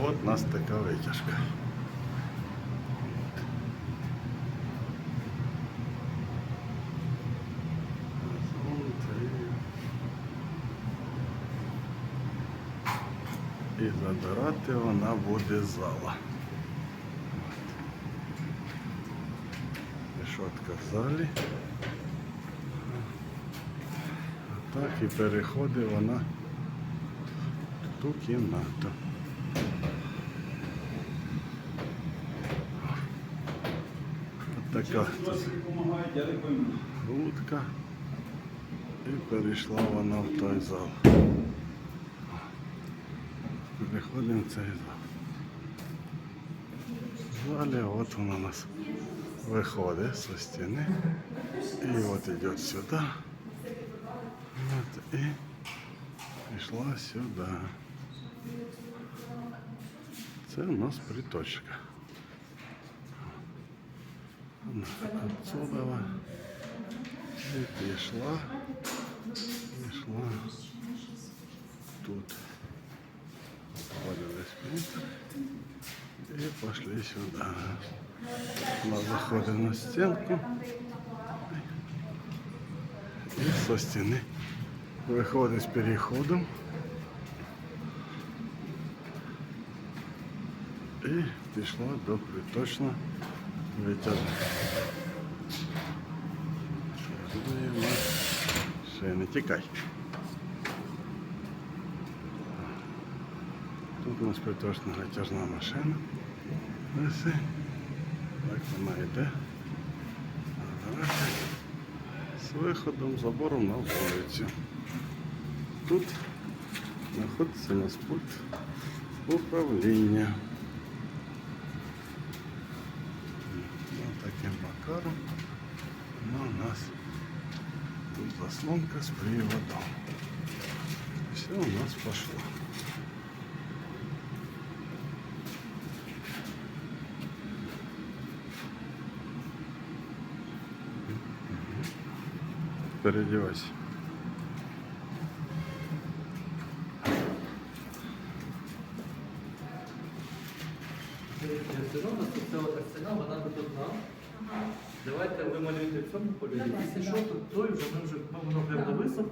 От у нас така витяжка. І забирати вона буде зала. Решетка в залі. Так і переходить вона в ту кімнату. така тут грудка. І перейшла вона в той зал. Переходимо в цей зал. В залі от вона у нас виходить зі стіни. І от йде сюди. От, і пішла сюди. Це у нас приточка. Вона Отсюда і пішла, пішла тут. Входили спинтер і пішли сюди. Вона заходить на стінку і со стіни виходить з переходом. І пішла до приточно витягу. Ще не тікай. Тут у нас приточна витяжна машина. Ось. Так вона йде. А далі З виходом, забором на вулицю. Тут знаходиться у нас пульт управління. Ось таким макаром вона у нас тут заслонка з приводом. Все у нас пошло. Переодевайся. Сезон наступного арсенал, вона тут одна. Давайте ви малюєте цьому кольорі. Якщо що, то той вже ми вже воно прямо висохло.